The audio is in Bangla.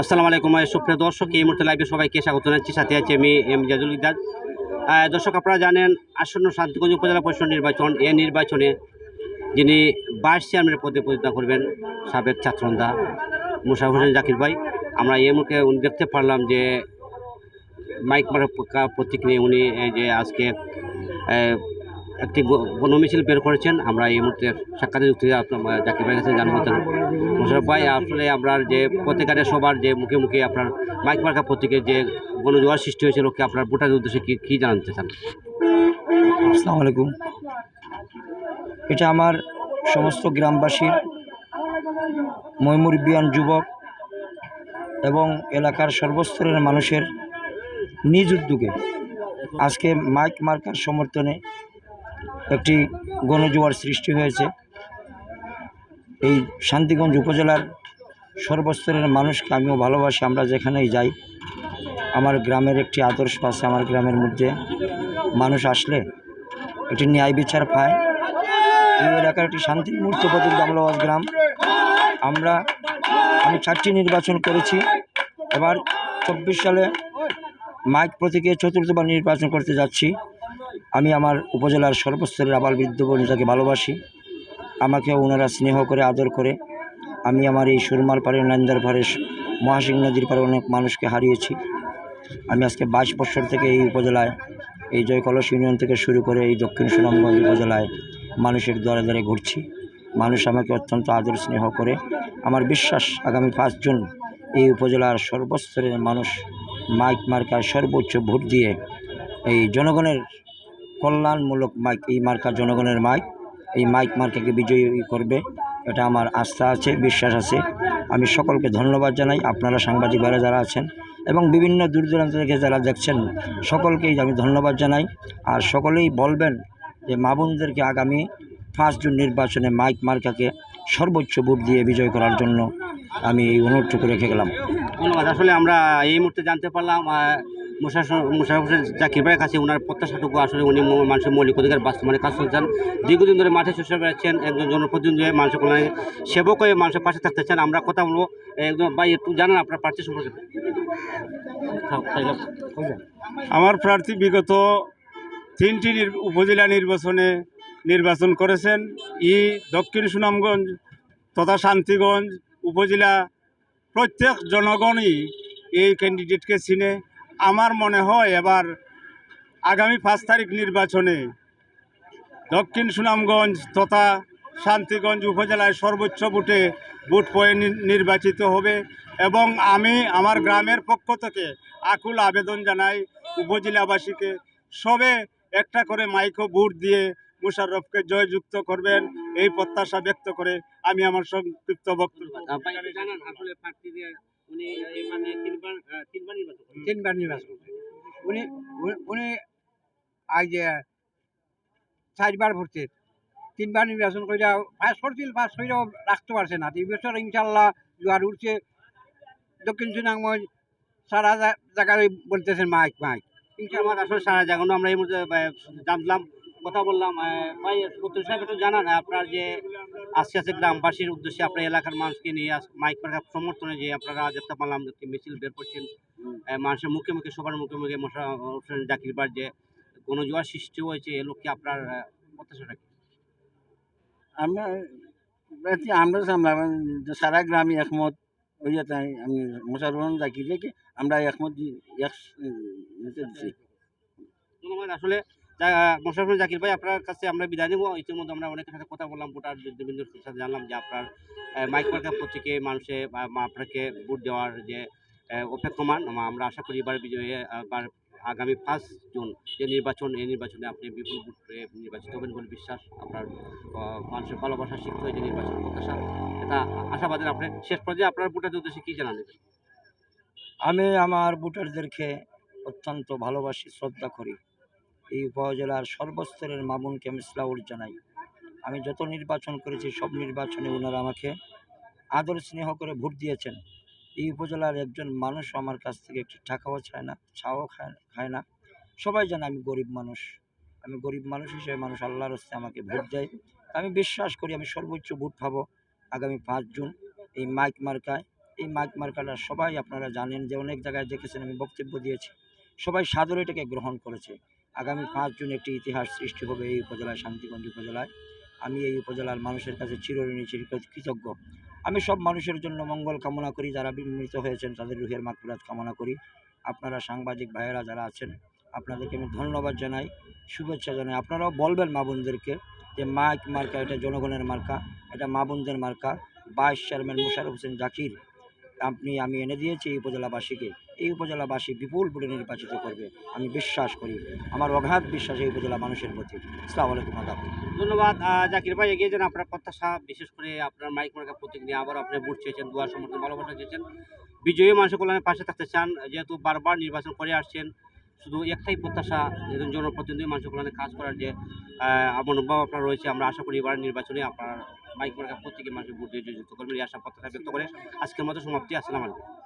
আসসালামু আলাইকুম সুপ্রিয় দর্শক, এই মুহূর্তে লাইভে সবাইকে স্বাগত জানাচ্ছি। সাথে আছে আমি এম জাজুল ইদাজ দর্শক, আপনারা জানেন, আসন্ন শান্তিগঞ্জ উপজেলা পরিষদ নির্বাচন, এ নির্বাচনে যিনি ভাইস চেয়ারম্যানের পদে প্রতিষ্ঠা করবেন, সাবেক ছাত্রন্দা মুশাফ হোসেন জাকির ভাই, আমরা এই মুখে উনি দেখতে পারলাম যে মাইক মারার প্রতীক নিয়ে উনি যে আজকে একটি গণমিছিল বের করেছেন। আমরা এই মুহূর্তে সাক্ষাৎ যুক্ত আপনার জাকির ভাইয়ের কাছে জানব চান মোশারফ ভাই, আসলে আপনার যে প্রত্যেকটা সবার যে মুখে মুখে আপনার মাইক মার্কা প্রতীকের যে গণজোয়ার সৃষ্টি হয়েছে, লোককে আপনার ভোটার উদ্দেশ্যে কী কী জানাতে চান? আসসালামু আলাইকুম। এটা আমার সমস্ত গ্রামবাসীর ময়মুরবিয়ান যুবক এবং এলাকার সর্বস্তরের মানুষের নিজ উদ্যোগে আজকে মাইক মার্কার সমর্থনে একটি গণজোয়ার সৃষ্টি হয়েছে। এই শান্তিগঞ্জ উপজেলার সর্বস্তরের মানুষকে আমিও ভালোবাসি, আমরা যেখানেই যাই, আমার গ্রামের একটি আদর্শ আছে, আমার গ্রামের মধ্যে মানুষ আসলে একটি ন্যায় বিচার পায়। এই এলাকার একটি শান্তির মুহূর্ত প্রতীক দামলাবাদ গ্রাম। আমরা, আমি চারটি নির্বাচন করেছি। এবার চব্বিশ সালে মাইক প্রতীকে চতুর্থবার নির্বাচন করতে যাচ্ছি। আমি আমার উপজেলার সর্বস্তরের আবাল বৃদ্ধ বনিতাকে ভালোবাসি। আমাকে ওনারা স্নেহ করে, আদর করে। আমি আমার এই সুরমার পাড়ে নান্দার পাড়ে মহাসিং নদীর পাড়ে অনেক মানুষকে হারিয়েছি। আমি আজকে বাইশ বছর থেকে এই উপজেলায়, এই জয়কলস ইউনিয়ন থেকে শুরু করে এই দক্ষিণ সুনামগঞ্জ উপজেলায় মানুষের দ্বারে দ্বারে ঘুরছি। মানুষ আমাকে অত্যন্ত আদর স্নেহ করে। আমার বিশ্বাস, আগামী পাঁচ জুন এই উপজেলার সর্বস্তরের মানুষ মাইক মার্কার সর্বোচ্চ ভোট দিয়ে এই জনগণের কল্যাণমূলক মাইক, এই মার্কা জনগণের মাইক, এই মাইক মার্কাকে বিজয়ী করবে, এটা আমার আস্থা আছে, বিশ্বাস আছে। আমি সকলকে ধন্যবাদ জানাই, আপনারা সাংবাদিক ভাইরা যারা আছেন এবং বিভিন্ন দূর দূরান্ত থেকে যারা দেখছেন, সকলকেই আমি ধন্যবাদ জানাই। আর সকলেই বলবেন যে মা বোনদেরকে আগামী পাঁচ জুন নির্বাচনে মাইক মার্কাকে সর্বোচ্চ ভোট দিয়ে বিজয় করার জন্য আমি এই অনুরোধটুকু রেখে গেলাম। ধন্যবাদ। আসলে আমরা এই মুহূর্তে জানতে পারলাম মুশারফ হোসেন জাকির ভাইয়ের কাছে ওনার প্রত্যাশাটুকু আসলে উনি মানুষের মৌলিক অধিকার বাস্তবায়নে কাজ চান দীর্ঘদিন ধরে মাঠে চষে বেড়াচ্ছেন একজন জনপ্রতিনিধি হয়ে মানুষের কল্যাণে সেবক হয়ে মানুষের পাশে থাকতে চান। আমরা কথা বলব একদম ভাই, একটু জানান আপনার প্রার্থী সম্পর্কে। আমার প্রার্থী বিগত তিনটি উপজেলা নির্বাচনে নির্বাচন করেছেন। ই দক্ষিণ সুনামগঞ্জ তথা শান্তিগঞ্জ উপজেলা। প্রত্যেক জনগণই এই ক্যান্ডিডেটকে চিনে। আমার মনে হয় এবার আগামী পাঁচ তারিখ নির্বাচনে দক্ষিণ সুনামগঞ্জ তথা শান্তিগঞ্জ উপজেলায় সর্বোচ্চ ভোটে ভোট পয়ে নির্বাচিত হবে এবং আমি আমার গ্রামের পক্ষ থেকে আকুল আবেদন জানাই উপজেলাবাসীকে, সবে একটা করে মাইক্রো ভোট দিয়ে মুশাররফকে জয়যুক্ত করবেন এই প্রত্যাশা ব্যক্ত করে আমি আমার সংক্ষিপ্ত বক্তব্য। তিনবার তিনবার নির্বাচন উনি উনি- আজ চারবার ভর্তি তিনবার নির্বাচন করে পাস করছিল পাস করেও রাখতে পারছে না। এই বছর ইনশাল্লাহ জোয়ার উঠছে দক্ষিণ সুনামগঞ্জ সারা জায়গায় বলতেছেন মাইক মাইক। ইনশাআল্লাহ আসলে সারা জাগানো আমরা এই আহ, জানলাম। কথা বললাম ভাই সত্তর সাহেব একটু জানান আপনার যে আজকে আছে গ্রামবাসীর উদ্দেশ্যে আপনার এলাকার মানুষকে নিয়ে মাইক মার্কা সমর্থনে যে আপনারা দেখতে পারলাম একটি মিছিল বের করছেন মানুষের মুখে মুখে সবার মুখে মুখে মশা হোসেন জাকির বার যে গণজোয়ার সৃষ্টি হয়েছে এ লোককে আপনার প্রত্যাশাটা কি? আমরা আমরা সারা গ্রামে একমত যেতে আমি মোশারফ জাকির থেকে আমরা একমত এক- আসলে মোশারফ জাকির ভাই, আপনার কাছে আমরা বিদায় নেব। ইতিমধ্যে আমরা অনেকের সাথে কথা বললাম, ভোটার বিভিন্ন সাথে জানলাম যে আপনার মাইক মার্কা প্রতীকে মানুষে আপনাকে ভোট দেওয়ার যে অপেক্ষমান আমরা আশা করি এবার বিজয়ী, আবার আগামী পাঁচ জুন যে নির্বাচন, এই নির্বাচনে আপনি বিপুল ভোট নির্বাচিত হবেন বলে বিশ্বাস, আপনার মানুষের ভালোবাসা শিখতে হয়েছে নির্বাচন প্রত্যাশা, এটা আশাবাদের আপনি শেষ পর্যায়ে আপনার ভোটারদের উদ্দেশ্যে কী জানান? আমি আমার ভোটারদেরকে অত্যন্ত ভালোবাসি, শ্রদ্ধা করি। এই উপজেলার সর্বস্তরের মামুনকে আমি স্লাউট জানাই। আমি যত নির্বাচন করেছি, সব নির্বাচনে ওনারা আমাকে আদর স্নেহ করে ভোট দিয়েছেন। এই উপজেলার একজন মানুষ আমার কাছ থেকে একটি টাকাও চায় না, চাও খায় খায় না। সবাই জানে আমি গরিব মানুষ। আমি গরিব মানুষ হিসেবে মানুষ আল্লাহর হস্তে আমাকে ভোট দেয়। আমি বিশ্বাস করি আমি সর্বোচ্চ ভোট পাবো আগামী পাঁচ জুন এই মাইক মার্কায়। এই মাইক মার্কাটা সবাই আপনারা জানেন যে অনেক জায়গায় দেখেছেন, আমি বক্তব্য দিয়েছি। সবাই সাদরে এটাকে গ্রহণ করেছে। আগামী পাঁচ জুন একটি ইতিহাস সৃষ্টি হবে এই উপজেলায়, শান্তিগঞ্জ উপজেলায়। আমি এই উপজেলার মানুষের কাছে চিরঋণী চির কৃতজ্ঞ আমি সব মানুষের জন্য মঙ্গল কামনা করি, যারা মৃত হয়েছেন, তাদের রুহের মাকফিরাত কামনা করি। আপনারা সাংবাদিক ভাইয়েরা যারা আছেন, আপনাদেরকে আমি ধন্যবাদ জানাই, শুভেচ্ছা জানাই। আপনারাও বলবেন মা বোনদেরকে যে মাইক মার্কা, এটা জনগণের মার্কা, এটা মা বোনদের মার্কা। ভাইস চেয়ারম্যান মোশারফ হোসেন জাকির, আপনি, আমি এনে দিয়েছি এই উপজেলাবাসীকে। এই উপজেলাবাসী বিপুল ভোটে নির্বাচিত করবে, আমি বিশ্বাস করি। আমার অগাধ বিশ্বাস এই উপজেলা মানুষের প্রতি। আসসালামু আলাইকুম আদাব ধন্যবাদ জাকির ভাই, এগিয়ে যান আপনার প্রত্যাশা, বিশেষ করে আপনার মাইক মার্কা প্রতীক নিয়ে আবার আপনি ভোট চেয়েছেন, দোয়া সমর্থন, ভালোবাসা চেয়েছেন। বিজয়ী মানুষের কল্যাণের পাশে থাকতে চান, যেহেতু বারবার নির্বাচন করে আসছেন, শুধু একটাই প্রত্যাশা, একজন জনপ্রতিনিধি মানুষের কল্যাণে কাজ করার যে মনোভাব আপনার রয়েছে, আমরা আশা করি এবার নির্বাচনে আপনার মাইক মার্কা প্রত্যেকের মানুষের ভোট দিয়ে যুক্ত করবেন, এই আশা প্রত্যাশা ব্যক্ত করে আজকের মতো সমাপ্তি, আসসালামু আলাইকুম।